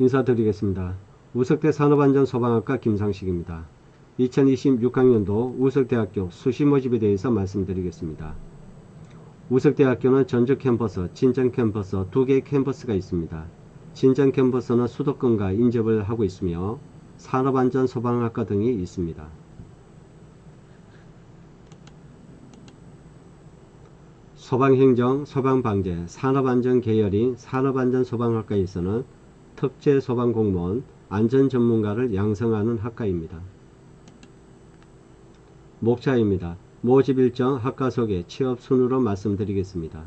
인사드리겠습니다. 우석대 산업안전 소방학과 김상식입니다. 2026학년도 우석대학교 수시 모집에 대해서 말씀드리겠습니다. 우석대학교는 전주 캠퍼스, 진천 캠퍼스 두 개의 캠퍼스가 있습니다. 진천 캠퍼스는 수도권과 인접을 하고 있으며 산업안전 소방학과 등이 있습니다. 소방행정, 소방방재, 산업안전 계열인 산업안전소방학과에서는 특제 소방공무원, 안전전문가를 양성하는 학과입니다. 목차입니다. 모집 일정, 학과 소개, 취업 순으로 말씀드리겠습니다.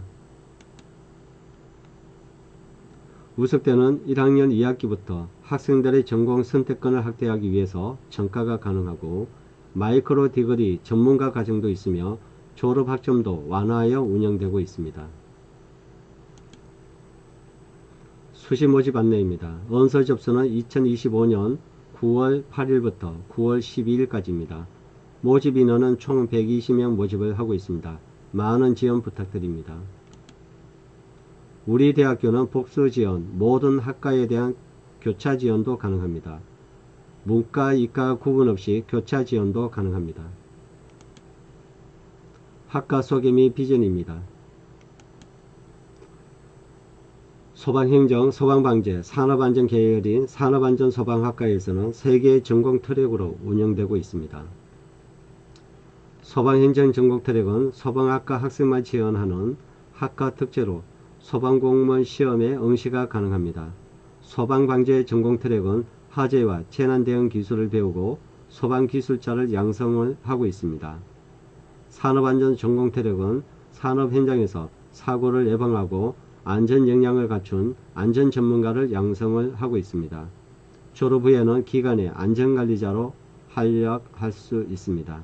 우석대는 1학년 2학기부터 학생들의 전공 선택권을 확대하기 위해서 전과가 가능하고 마이크로 디그리 전문가 과정도 있으며 졸업 학점도 완화하여 운영되고 있습니다. 수시 모집 안내입니다. 언서 접수는 2025년 9월 8일부터 9월 12일까지입니다. 모집 인원은 총 120명 모집을 하고 있습니다. 많은 지원 부탁드립니다. 우리 대학교는 복수 지원, 모든 학과에 대한 교차 지원도 가능합니다. 문과, 이과 구분 없이 교차 지원도 가능합니다. 학과 소개 및 비전입니다. 소방행정, 소방방재, 산업안전 계열인 산업안전소방학과에서는 3개의 전공 트랙으로 운영되고 있습니다. 소방행정 전공 트랙은 소방학과 학생만 지원하는 학과 특제로 소방공무원 시험에 응시가 가능합니다. 소방방재 전공 트랙은 화재와 재난 대응 기술을 배우고 소방기술자를 양성을 하고 있습니다. 산업안전 전공 트랙은 산업 현장에서 사고를 예방하고 안전 역량을 갖춘 안전 전문가를 양성을 하고 있습니다. 졸업 후에는 기관의 안전관리자로 활약할 수 있습니다.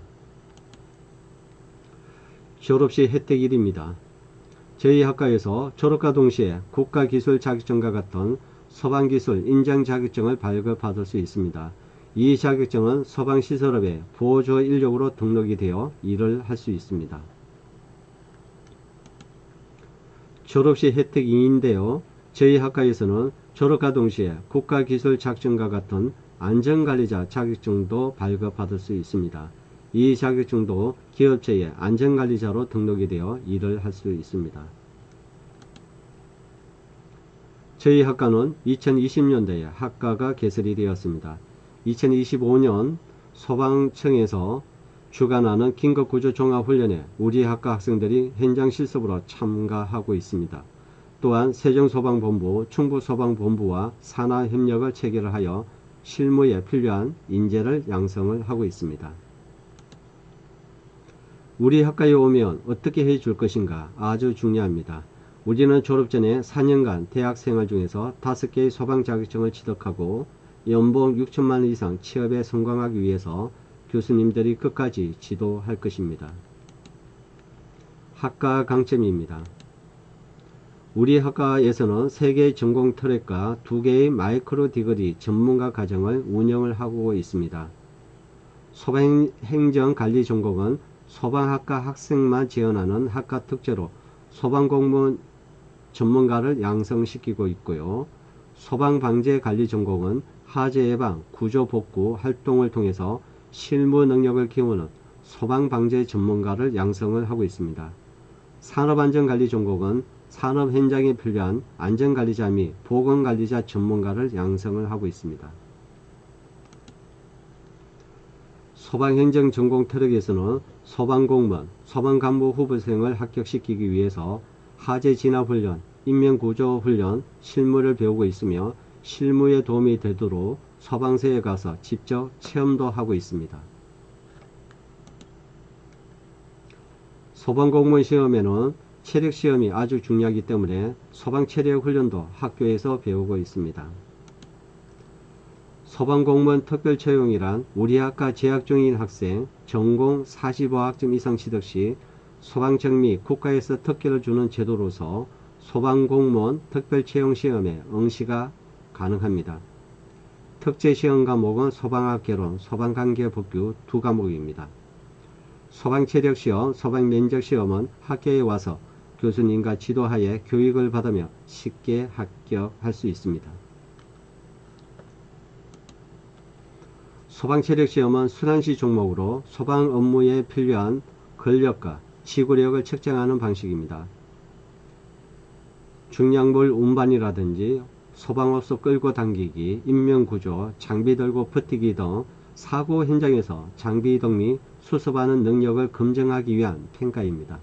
졸업시 혜택일입니다. 저희 학과에서 졸업과 동시에 국가기술 자격증과 같은 소방기술 인정 자격증을 발급받을 수 있습니다. 이 자격증은 소방시설업의 보조 인력으로 등록이 되어 일을 할 수 있습니다. 졸업시 혜택 2인데요. 저희 학과에서는 졸업과 동시에 국가기술 자격증과 같은 안전관리자 자격증도 발급받을 수 있습니다. 이 자격증도 기업체의 안전관리자로 등록이 되어 일을 할 수 있습니다. 저희 학과는 2020년도에 학과가 개설이 되었습니다. 2025년 소방청에서 주관하는 긴급구조 종합훈련에 우리 학과 학생들이 현장 실습으로 참가하고 있습니다. 또한 세종소방본부, 충북소방본부와 산하협력을 체결하여 실무에 필요한 인재를 양성을 하고 있습니다. 우리 학과에 오면 어떻게 해줄 것인가 아주 중요합니다. 우리는 졸업 전에 4년간 대학 생활 중에서 5개의 소방 자격증을 취득하고 연봉 6천만 원 이상 취업에 성공하기 위해서 교수님들이 끝까지 지도할 것입니다. 학과 강점입니다. 우리 학과에서는 3개의 전공 트랙과 2개의 마이크로 디그리 전문가 과정을 운영을 하고 있습니다. 소방행정 관리 전공은 소방학과 학생만 지원하는 학과 특제로 소방공무원 전문가를 양성시키고 있고요. 소방방재 관리 전공은 화재 예방, 구조 복구 활동을 통해서 실무 능력을 키우는 소방방재 전문가를 양성을 하고 있습니다. 산업안전관리 전공은 산업 현장에 필요한 안전관리자 및 보건관리자 전문가를 양성을 하고 있습니다. 소방행정 전공 트랙에서는 소방공무원, 소방간부 후보생을 합격시키기 위해서 화재 진압훈련, 인명구조훈련, 실무를 배우고 있으며 실무에 도움이 되도록 소방서에 가서 직접 체험도 하고 있습니다. 소방공무원 시험에는 체력 시험이 아주 중요하기 때문에 소방 체력 훈련도 학교에서 배우고 있습니다. 소방공무원 특별 채용이란 우리 학과 재학 중인 학생 전공 45학점 이상 취득 시 소방청 및 국가에서 특혜를 주는 제도로서 소방공무원 특별 채용 시험에 응시가 가능합니다. 특제 시험 과목은 소방학 개론, 소방관계 법규 두 과목입니다. 소방체력 시험, 소방면접 시험은 학교에 와서 교수님과 지도하에 교육을 받으며 쉽게 합격할 수 있습니다. 소방체력시험은 순환시 종목으로 소방 업무에 필요한 근력과 지구력을 측정하는 방식입니다. 중량물 운반이라든지 소방업소 끌고 당기기, 인명구조, 장비 들고 버티기 등 사고 현장에서 장비 이동 및 수습하는 능력을 검증하기 위한 평가입니다.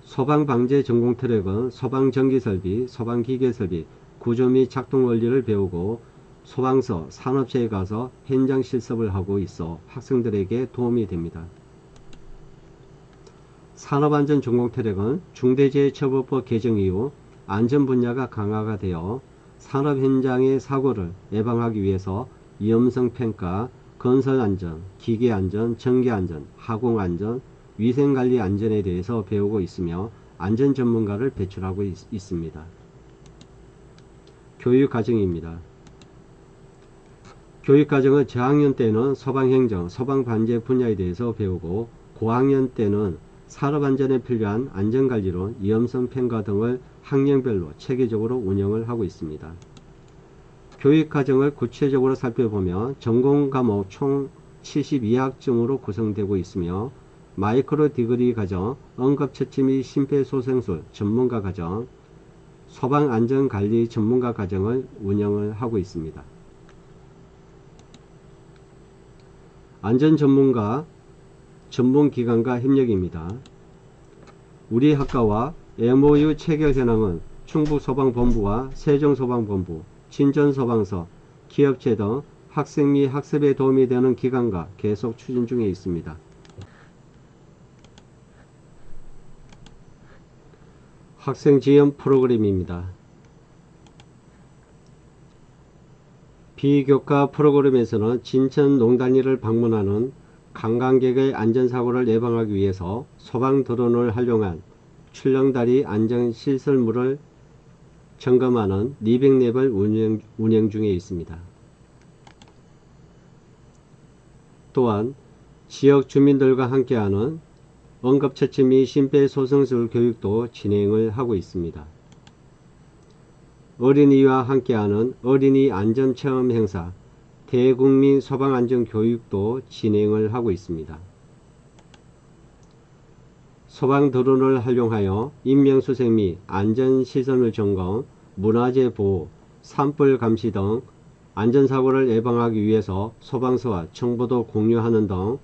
소방방재 전공 트랙은 소방전기설비, 소방기계설비, 구조 및 작동 원리를 배우고 소방서, 산업체에 가서 현장 실습을 하고 있어 학생들에게 도움이 됩니다. 산업안전 전공 트랙은 중대재해처벌법 개정 이후 안전 분야가 강화가 되어 산업 현장의 사고를 예방하기 위해서 위험성 평가, 건설 안전, 기계 안전, 전기 안전, 하공 안전, 위생 관리 안전에 대해서 배우고 있으며 안전 전문가를 배출하고 있, 있습니다. 교육 과정입니다. 교육 과정은 저학년 때는 소방행정, 소방반제 분야에 대해서 배우고 고학년 때는 산업 안전에 필요한 안전관리론, 위험성 평가 등을 학년별로 체계적으로 운영을 하고 있습니다. 교육 과정을 구체적으로 살펴보면 전공 과목 총 72학점으로 구성되고 있으며 마이크로 디그리 과정, 응급처치 및 심폐소생술 전문가 과정, 소방안전관리 전문가 과정을 운영을 하고 있습니다. 안전전문가 전문기관과 협력입니다. 우리 학과와 MOU 체결 현황은 충북소방본부와 세종소방본부, 진전소방서, 기업체 등 학생 및 학습에 도움이 되는 기관과 계속 추진 중에 있습니다. 학생 지원 프로그램입니다. 비교과 프로그램에서는 진천 농단리를 방문하는 관광객의 안전사고를 예방하기 위해서 소방 드론을 활용한 출렁다리 안전시설물을 점검하는 리빙랩을 운영, 운영 중에 있습니다. 또한 지역 주민들과 함께하는 응급처치 및 심폐소생술 교육도 진행을 하고 있습니다. 어린이와 함께하는 어린이 안전체험 행사, 대국민 소방안전 교육도 진행을 하고 있습니다. 소방 드론을 활용하여 인명수색 및 안전시설물 점검, 문화재 보호, 산불 감시 등 안전사고를 예방하기 위해서 소방서와 정보도 공유하는 등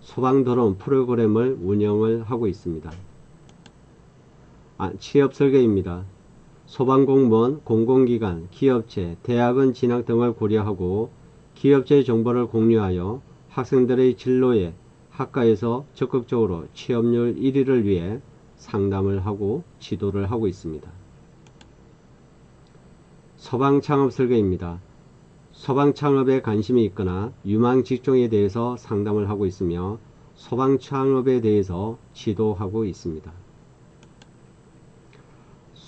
소방 드론 프로그램을 운영을 하고 있습니다. 아, 취업 설계입니다. 소방공무원, 공공기관, 기업체, 대학원 진학 등을 고려하고 기업체 정보를 공유하여 학생들의 진로에 학과에서 적극적으로 취업률 1위를 위해 상담을 하고 지도를 하고 있습니다. 소방 창업 설계입니다. 소방 창업에 관심이 있거나 유망 직종에 대해서 상담을 하고 있으며 소방 창업에 대해서 지도하고 있습니다.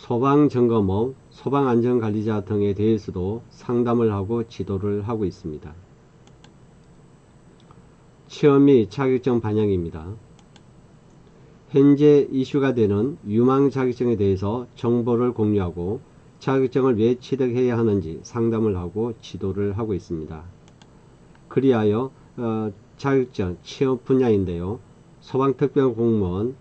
소방 점검업, 소방 안전관리자 등에 대해서도 상담을 하고 지도를 하고 있습니다. 취업 및 자격증 반영입니다. 현재 이슈가 되는 유망 자격증에 대해서 정보를 공유하고 자격증을 왜 취득해야 하는지 상담을 하고 지도를 하고 있습니다. 그리하여 어, 자격증 취업 분야인데요. 소방특별공무원,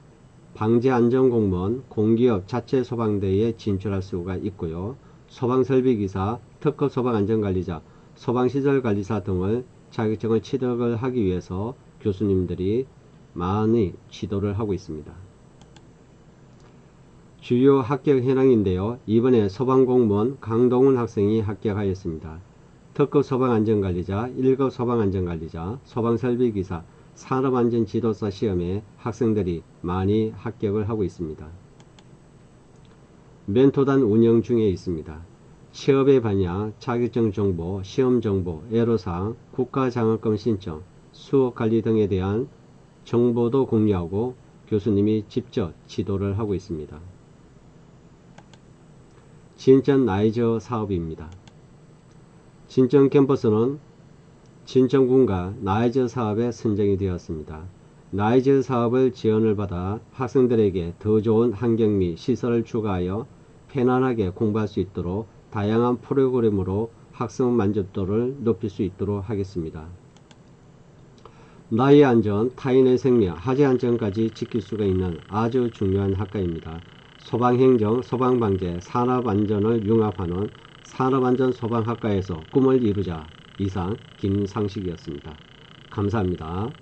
방재안전공무원, 공기업 자체 소방대에 진출할 수가 있고요. 소방설비기사, 특급 소방안전관리자, 소방시설관리사 등을 자격증을 취득을 하기 위해서 교수님들이 많이 지도를 하고 있습니다. 주요 합격 현황인데요. 이번에 소방공무원 강동훈 학생이 합격하였습니다. 특급 소방안전관리자, 1급 소방안전관리자, 소방설비기사, 산업안전지도사 시험에 학생들이 많이 합격을 하고 있습니다. 멘토단 운영 중에 있습니다. 취업의 반야, 자격증 정보, 시험 정보, 애로사항, 국가장학금 신청, 수업관리 등에 대한 정보도 공유하고 교수님이 직접 지도를 하고 있습니다. 진천 나이저 사업입니다. 진천 캠퍼스는 진천군과 나이저 사업에 선정이 되었습니다. 나이저 사업을 지원을 받아 학생들에게 더 좋은 환경 및 시설을 추가하여 편안하게 공부할 수 있도록 다양한 프로그램으로 학생 만족도를 높일 수 있도록 하겠습니다. 나의 안전, 타인의 생명, 하재 안전까지 지킬 수가 있는 아주 중요한 학과입니다. 소방행정, 소방방재, 산업안전을 융합하는 산업안전 소방학과에서 꿈을 이루자 이상 김상식이었습니다. 감사합니다.